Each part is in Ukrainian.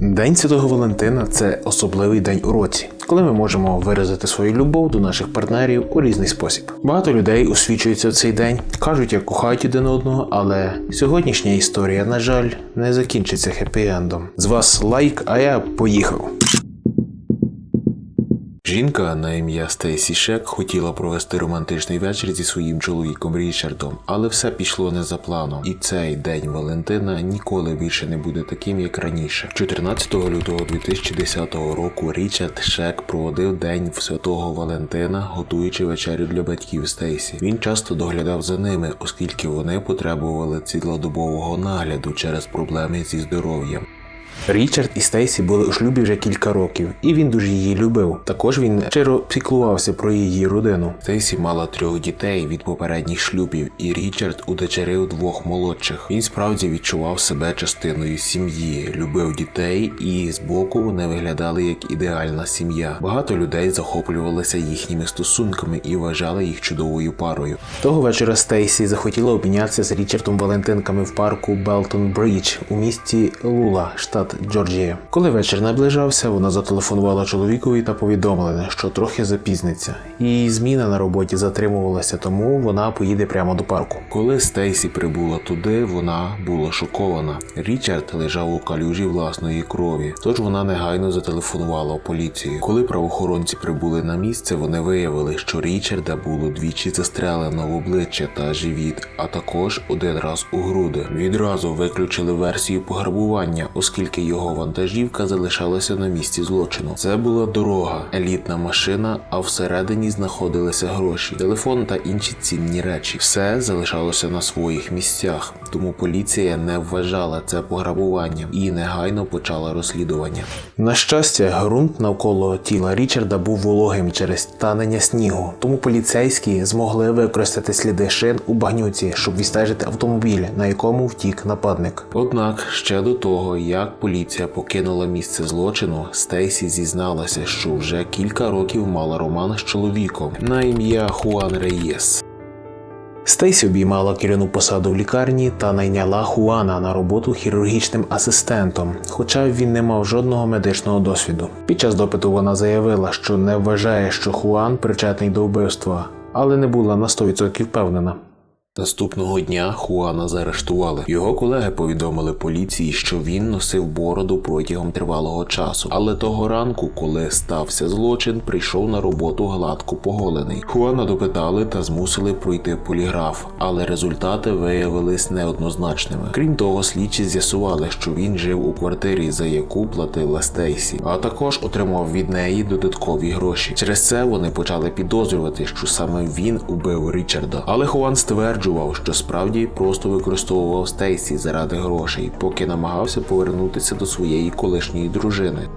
День Святого Валентина це особливий день у році, коли ми можемо виразити свою любов до наших партнерів у різний спосіб. Багато людей освічуються в цей день, кажуть, як кохають один одного, але сьогоднішня історія, на жаль, не закінчиться хеппі-ендом. З вас лайк, а я поїхав. Жінка на ім'я Стейсі Шек хотіла провести романтичний вечір зі своїм чоловіком Річардом, але все пішло не за планом. І цей день Валентина ніколи більше не буде таким, як раніше. 14 лютого 2010 року Річард Шек проводив день в святого Валентина, готуючи вечерю для батьків Стейсі. Він часто доглядав за ними, оскільки вони потребували цілодобового нагляду через проблеми зі здоров'ям. Річард і Стейсі були у шлюбі вже кілька років, і він дуже її любив. Також він щиро піклувався про її родину. Стейсі мала трьох дітей від попередніх шлюбів, і Річард удочерив двох молодших. Він справді відчував себе частиною сім'ї, любив дітей, і збоку вони виглядали як ідеальна сім'я. Багато людей захоплювалися їхніми стосунками і вважали їх чудовою парою. Того вечора Стейсі захотіла обмінятися з Річардом Валентинками в парку Белтон Брідж у місті Лула, штат Джорджія. Коли вечір наближався, вона зателефонувала чоловікові та повідомила, що трохи запізниться. Її зміна на роботі затримувалася, тому вона поїде прямо до парку. Коли Стейсі прибула туди, вона була шокована. Річард лежав у калюжі власної крові, тож вона негайно зателефонувала поліцію. Коли правоохоронці прибули на місце, вони виявили, що Річарда було двічі застрелено в обличчя та живіт, а також один раз у груди. Відразу виключили версію пограбування, оскільки його вантажівка залишалася на місці злочину. Це була дорога, елітна машина, а всередині знаходилися гроші, телефон та інші цінні речі. Все залишалося на своїх місцях, тому поліція не вважала це пограбуванням і негайно почала розслідування. На щастя, ґрунт навколо тіла Річарда був вологим через танення снігу, тому поліцейські змогли використати сліди шин у багнюці, щоб відстежити автомобіль, на якому втік нападник. Однак ще до того, як поліція покинула місце злочину, Стейсі зізналася, що вже кілька років мала роман з чоловіком на ім'я Хуан Реєс. Стейсі обіймала керівну посаду в лікарні та найняла Хуана на роботу хірургічним асистентом, хоча він не мав жодного медичного досвіду. Під час допиту вона заявила, що не вважає, що Хуан причетний до вбивства, але не була на 100% впевнена. Наступного дня Хуана заарештували. Його колеги повідомили поліції, що він носив бороду протягом тривалого часу. Але того ранку, коли стався злочин, прийшов на роботу гладко поголений. Хуана допитали та змусили пройти поліграф, але результати виявились неоднозначними. Крім того, слідчі з'ясували, що він жив у квартирі, за яку платила Стейсі, а також отримав від неї додаткові гроші. Через це вони почали підозрювати, що саме він убив Річарда. Але Хуан стверджував, що справді просто використовував Стейсі заради грошей, поки намагався повернутися до своєї колишньої дружини.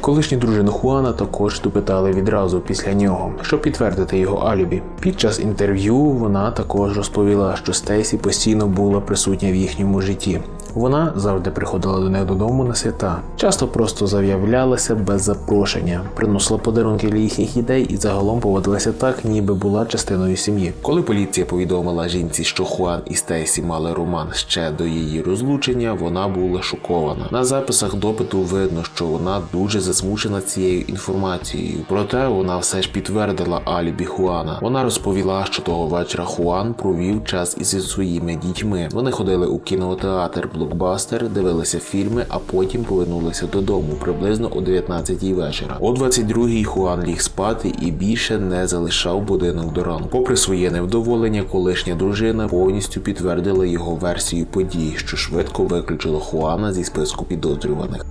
Колишню дружину Хуана також допитали відразу після нього, щоб підтвердити його алібі. Під час інтерв'ю вона також розповіла, що Стейсі постійно була присутня в їхньому житті. Вона завжди приходила до них додому на свята, часто просто заявлялася без запрошення, приносила подарунки для їхніх ідей і загалом поводилася так, ніби була частиною сім'ї. Коли поліція повідомила жінці, що Хуан і Стейсі мали роман ще до її розлучення, вона була шокована. На записах допиту видно, що вона дуже засмучена цією інформацією. Проте вона все ж підтвердила алібі Хуана. Вона розповіла, що того вечора Хуан провів час із своїми дітьми. Вони ходили у кінотеатр Блокбастер, дивилися фільми, а потім повернулися додому приблизно о 19-й вечора. О 22-й Хуан ліг спати і більше не залишав будинок до ранку. Попри своє невдоволення, колишня дружина повністю підтвердила його версію подій, що швидко виключило Хуана зі списку підозрюваних.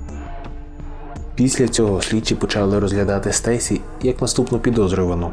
Після цього слідчі почали розглядати Стейсі як наступну підозрювану.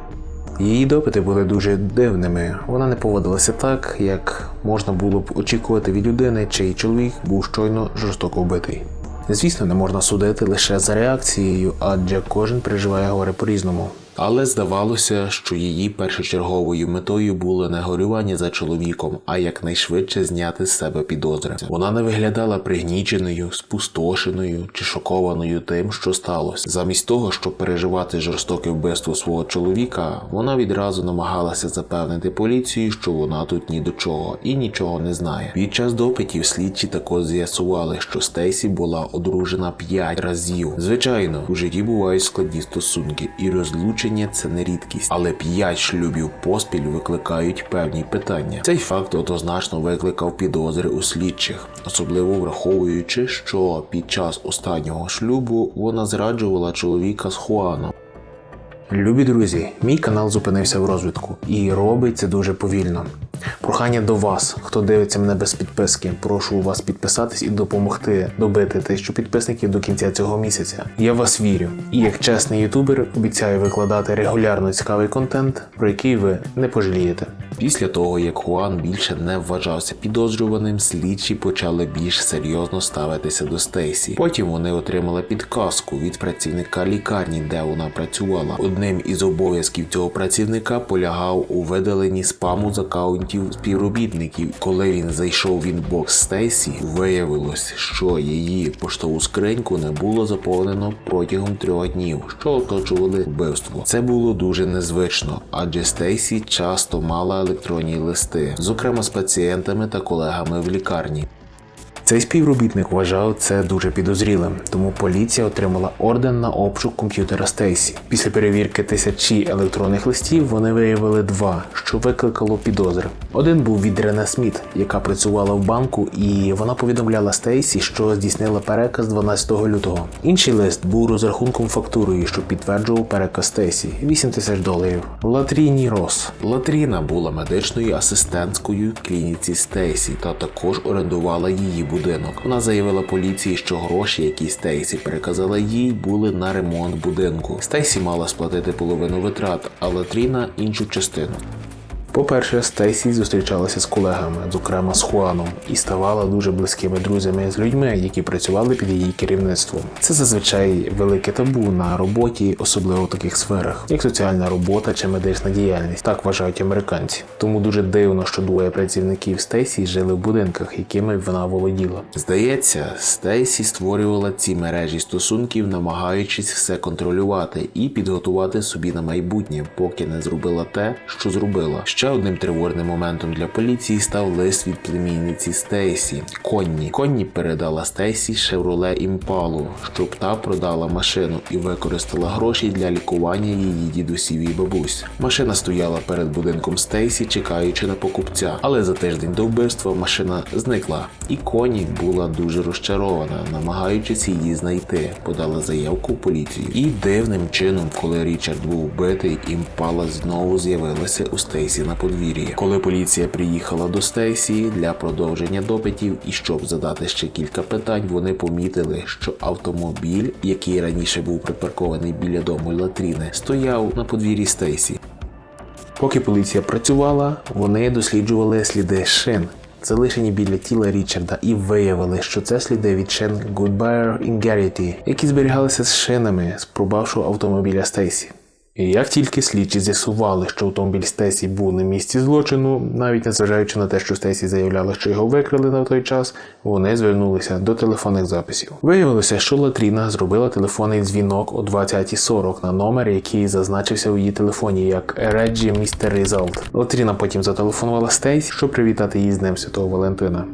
Її допити були дуже дивними. Вона не поводилася так, як можна було б очікувати від людини, чий чоловік був щойно жорстоко вбитий. Звісно, не можна судити лише за реакцією, адже кожен переживає горе по-різному. Але здавалося, що її першочерговою метою було не горювання за чоловіком, а якнайшвидше зняти з себе підозри. Вона не виглядала пригніченою, спустошеною чи шокованою тим, що сталося. Замість того, щоб переживати жорстоке вбивство свого чоловіка, вона відразу намагалася запевнити поліцію, що вона тут ні до чого і нічого не знає. Під час допитів слідчі також з'ясували, що Стейсі була одружена п'ять разів. Звичайно, у житті бувають складні стосунки, і розлучення це не рідкість, але п'ять шлюбів поспіль викликають певні питання. Цей факт однозначно викликав підозри у слідчих, особливо враховуючи, що під час останнього шлюбу вона зраджувала чоловіка з Хуаном. Любі друзі, мій канал зупинився в розвитку і робить це дуже повільно. Прохання до вас, хто дивиться мене без підписки, прошу вас підписатись і допомогти добити тисячу підписників до кінця цього місяця. Я вас вірю, і як чесний ютубер обіцяю викладати регулярно цікавий контент, про який ви не пожалієте. Після того, як Хуан більше не вважався підозрюваним, слідчі почали більш серйозно ставитися до Стейсі. Потім вони отримали підказку від працівника лікарні, де вона працювала. Одним із обов'язків цього працівника полягав у видаленні спаму з акаунтів співробітників. Коли він зайшов в інбокс Стейсі, виявилось, що її поштову скриньку не було заповнено протягом трьох днів, що оточували вбивство. Це було дуже незвично, адже Стейсі часто мала електронні листи, зокрема з пацієнтами та колегами в лікарні. Цей співробітник вважав це дуже підозрілим, тому поліція отримала орден на обшук комп'ютера Стейсі. Після перевірки тисячі електронних листів вони виявили два, що викликало підозри. Один був від Рене Сміт, яка працювала в банку, і вона повідомляла Стейсі, що здійснила переказ 12 лютого. Інший лист був розрахунком фактурою, що підтверджував переказ Стейсі 8 тисяч доларів. Латріні Рос. Латріна була медичною асистенткою в клініці Стейсі та також орендувала її будинок. Вона заявила поліції, що гроші, які Стейсі переказала їй, були на ремонт будинку. Стейсі мала сплатити половину витрат, а Латріна іншу частину. По-перше, Стейсі зустрічалася з колегами, зокрема з Хуаном, і ставала дуже близькими друзями з людьми, які працювали під її керівництвом. Це зазвичай велике табу на роботі, особливо в таких сферах, як соціальна робота чи медична діяльність. Так вважають американці. Тому дуже дивно, що двоє працівників Стейсі жили в будинках, якими вона володіла. Здається, Стейсі створювала ці мережі стосунків, намагаючись все контролювати і підготувати собі на майбутнє, поки не зробила те, що зробила. Ще одним тривожним моментом для поліції став лист від племінниці Стейсі Конні. Конні передала Стейсі Шевроле Імпалу, щоб та продала машину і використала гроші для лікування її дідусів і бабусь. Машина стояла перед будинком Стейсі, чекаючи на покупця. Але за тиждень до вбивства машина зникла, і Конні була дуже розчарована, намагаючись її знайти. Подала заявку в поліцію. І дивним чином, коли Річард був вбитий, імпала знову з'явилася у Стейсі на подвір'ї. Коли поліція приїхала до Стейсі для продовження допитів і щоб задати ще кілька питань, вони помітили, що автомобіль, який раніше був припаркований біля дому Латріни, стояв на подвір'ї Стейсі. Поки поліція працювала, вони досліджували сліди шин, залишені біля тіла Річарда, і виявили, що це сліди від шин Goodbye in Garrity, які зберігалися з шинами з автомобіля Стейсі. Як тільки слідчі з'ясували, що автомобіль Стесі був на місці злочину, навіть незважаючи на те, що Стесі заявляла, що його викрили на той час, вони звернулися до телефонних записів. Виявилося, що Латріна зробила телефонний дзвінок о 20.40 на номер, який зазначився у її телефоні як Reggie Mr. Result. Латріна потім зателефонувала Стейсі, щоб привітати її з Днем Святого Валентина.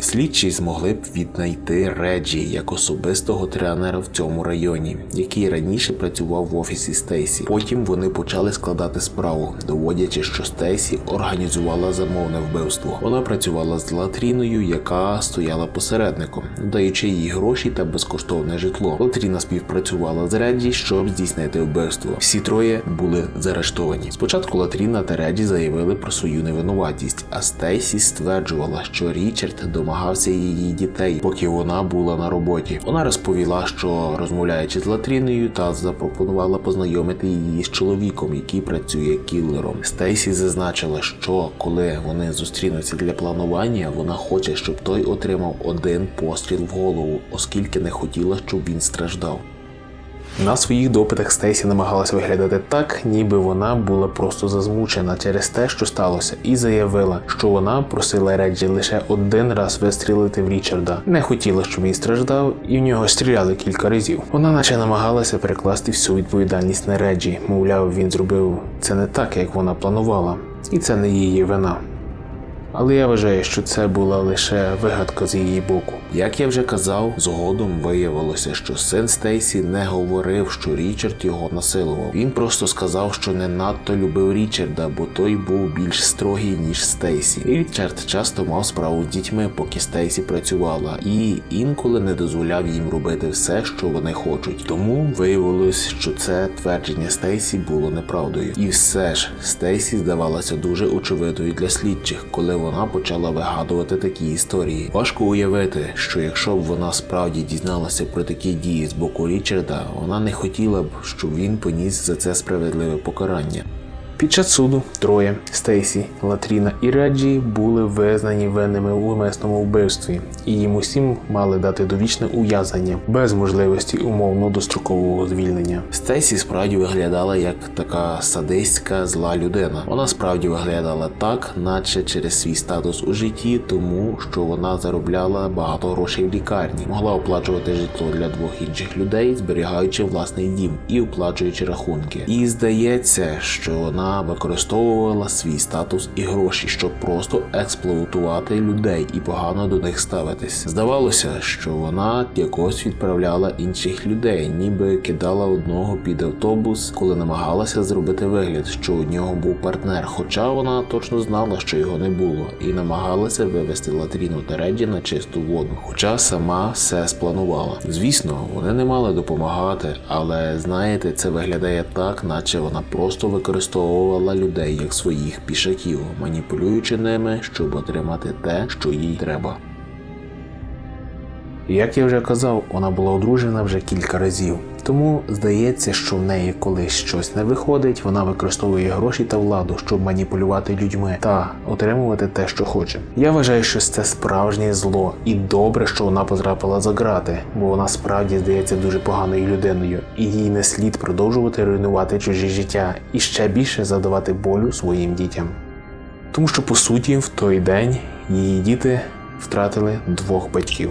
Слідчі змогли б віднайти Реджі як особистого тренера в цьому районі, який раніше працював в офісі Стейсі. Потім вони почали складати справу, доводячи, що Стейсі організувала замовне вбивство. Вона працювала з Латріною, яка стояла посередником, даючи їй гроші та безкоштовне житло. Латріна співпрацювала з Реджі, щоб здійснити вбивство. Всі троє були заарештовані. Спочатку Латріна та Реджі заявили про свою невинуватість, а Стейсі стверджувала, що Річард домагався її дітей, поки вона була на роботі. Вона розповіла, що розмовляючи з Латріною, та запропонувала познайомити її з чоловіком, який працює кіллером. Стейсі зазначила, що коли вони зустрінуться для планування, вона хоче, щоб той отримав один постріл в голову, оскільки не хотіла, щоб він страждав. На своїх допитах Стейсі намагалася виглядати так, ніби вона була просто засмучена через те, що сталося, і заявила, що вона просила Реджі лише один раз вистрілити в Річарда. Не хотіла, щоб він страждав, і в нього стріляли кілька разів. Вона наче намагалася перекласти всю відповідальність на Реджі. Мовляв, він зробив це не так, як вона планувала, і це не її вина. Але я вважаю, що це була лише вигадка з її боку. Як я вже казав, згодом виявилося, що син Стейсі не говорив, що Річард його насилував. Він просто сказав, що не надто любив Річарда, бо той був більш строгий ніж Стейсі. Річард часто мав справу з дітьми, поки Стейсі працювала, і інколи не дозволяв їм робити все, що вони хочуть. Тому виявилось, що це твердження Стейсі було неправдою. І все ж Стейсі здавалася дуже очевидною для слідчих, коли вона почала вигадувати такі історії. Важко уявити, що якщо б вона справді дізналася про такі дії з боку Річарда, вона не хотіла б, щоб він поніс за це справедливе покарання. Під час суду троє Стейсі, Латріна і Реджі були визнані винними у умисному вбивстві, і їм усім мали дати довічне ув'язнення без можливості умовно дострокового звільнення. Стейсі справді виглядала як така садистська зла людина. Вона справді виглядала так, наче через свій статус у житті, тому що вона заробляла багато грошей в лікарні, могла оплачувати житло для двох інших людей, зберігаючи власний дім і оплачуючи рахунки. І здається, що вона використовувала свій статус і гроші, щоб просто експлуатувати людей і погано до них ставитись. Здавалося, що вона якось відправляла інших людей, ніби кидала одного під автобус, коли намагалася зробити вигляд, що у нього був партнер. Хоча вона точно знала, що його не було, і намагалася вивести Латріну та Реджі на чисту воду. Хоча сама все спланувала. Звісно, вони не мали допомагати, але знаєте, це виглядає так, наче вона просто використовувала людей як своїх пішаків, маніпулюючи ними, щоб отримати те, що їй треба. Як я вже казав, вона була одружена вже кілька разів. Тому здається, що в неї коли щось не виходить, вона використовує гроші та владу, щоб маніпулювати людьми та отримувати те, що хоче. Я вважаю, що це справжнє зло, і добре, що вона потрапила за грати, бо вона справді здається дуже поганою людиною, і їй не слід продовжувати руйнувати чужі життя і ще більше задавати болю своїм дітям. Тому що по суті в той день її діти втратили двох батьків.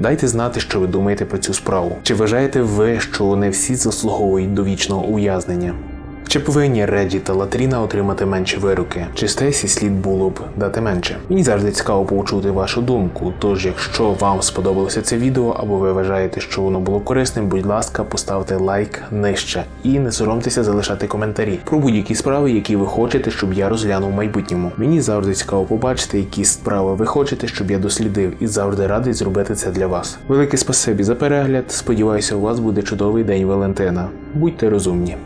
Дайте знати, що ви думаєте про цю справу. Чи вважаєте ви, що не всі заслуговують до вічного ув'язнення? Чи повинні Реджі та Латріна отримати менші вироки? Чи Стесі слід було б дати менше? Мені завжди цікаво почути вашу думку. Тож, якщо вам сподобалося це відео або ви вважаєте, що воно було корисним, будь ласка, поставте лайк нижче і не соромтеся залишати коментарі про будь-які справи, які ви хочете, щоб я розглянув в майбутньому. Мені завжди цікаво побачити, які справи ви хочете, щоб я дослідив, і завжди радий зробити це для вас. Велике спасибі за перегляд. Сподіваюся, у вас буде чудовий день Валентина. Будьте розумні.